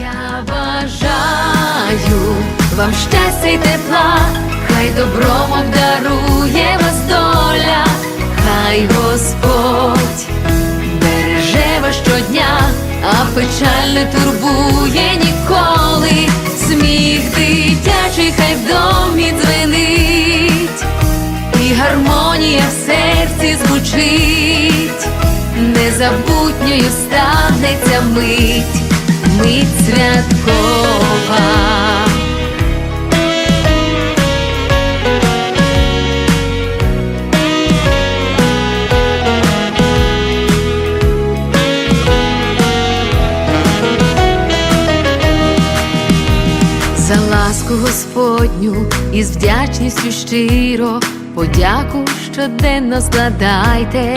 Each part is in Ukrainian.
Я бажаю вам щастя й тепла, хай добром обдарує вас доля, хай Господь береже вас щодня, а печаль не турбує ніколи. Сміх дитячий, хай в домі дзвенить, і гармонія в серці звучить, незабутньою станеться мить, мить святкова. За ласку Господню і з вдячністю щиро подяку щоденно складайте,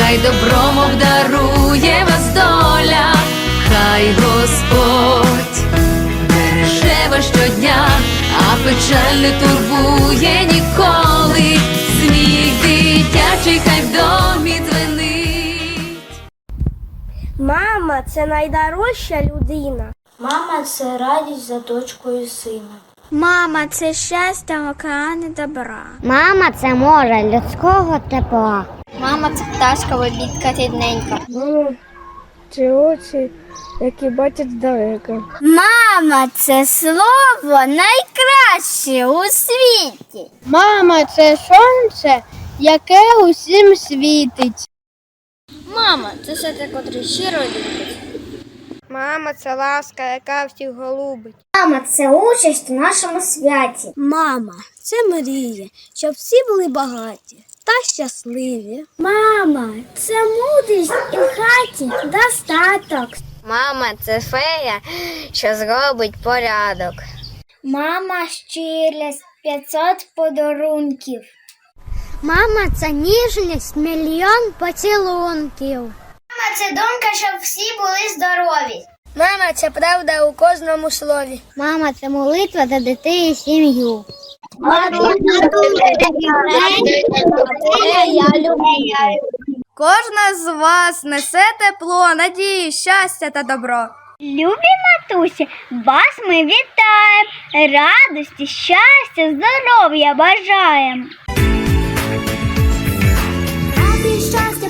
хай добром обдарує вас доля, хай Господь береже вас щодня, а печаль не турбує ніколи. Сміх дитячий, хай в домі дзвенить. Мама це найдорожча людина. Мама це радість за дочкою сина. Мама це щастя океани добра. Мама це море людського тепла. Мама це пташка обідка рідненька. Мама це очі, які бачать здалека. Мама це слово найкраще у світі. Мама це сонце, яке усім світить. Мама це серце, котре щиро любить. Мама це ласка, яка всіх голубить. Мама це участь у нашому святі. Мама це мрія, щоб всі були багаті та щасливі. Мама це мудрість і в хаті достаток. Мама це фея, що зробить порядок. Мама щирість 500 подарунків. Мама це ніжність, мільйон поцілунків. Мама це думка, щоб всі були здорові. Мама це правда у кожному слові. Мама це молитва за дитину і сім'ю. Кожна з вас несе тепло, надію, щастя та добро. Любі матусі, вас ми вітаємо. Радості, щастя, здоров'я бажаємо. Раді щастя